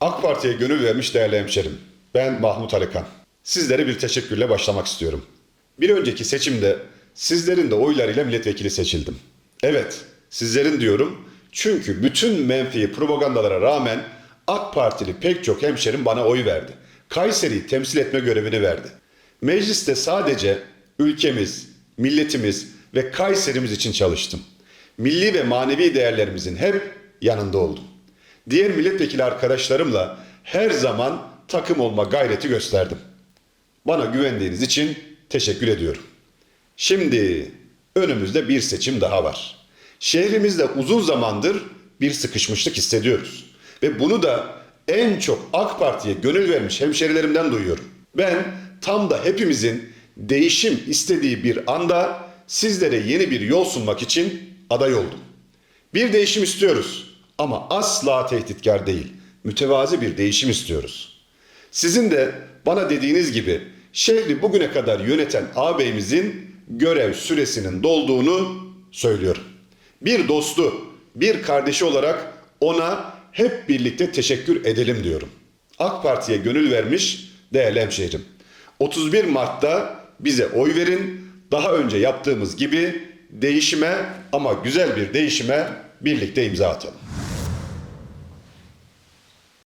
AK Parti'ye gönül vermiş değerli hemşerim. Ben Mahmut Alikan. Sizlere bir teşekkürle başlamak istiyorum. Bir önceki seçimde sizlerin de oylarıyla milletvekili seçildim. Evet, sizlerin diyorum. Çünkü bütün menfi propagandalara rağmen AK Partili pek çok hemşerim bana oy verdi. Kayseri'yi temsil etme görevini verdi. Mecliste sadece ülkemiz, milletimiz ve Kayserimiz için çalıştım. Milli ve manevi değerlerimizin hep yanında oldum. Diğer milletvekili arkadaşlarımla her zaman takım olma gayreti gösterdim. Bana güvendiğiniz için teşekkür ediyorum. Şimdi önümüzde bir seçim daha var. Şehrimizde uzun zamandır bir sıkışmışlık hissediyoruz. Ve bunu da en çok AK Parti'ye gönül vermiş hemşerilerimden duyuyorum. Ben tam da hepimizin değişim istediği bir anda sizlere yeni bir yol sunmak için aday oldum. Bir değişim istiyoruz ama asla tehditkar değil. Mütevazi bir değişim istiyoruz. Sizin de bana dediğiniz gibi şehri bugüne kadar yöneten ağabeyimizin görev süresinin dolduğunu söylüyorum. Bir dostu, bir kardeşi olarak ona hep birlikte teşekkür edelim diyorum. AK Parti'ye gönül vermiş değerli hemşehrim. 31 Mart'ta bize oy verin. Daha önce yaptığımız gibi değişime ama güzel bir değişime birlikte imza atalım.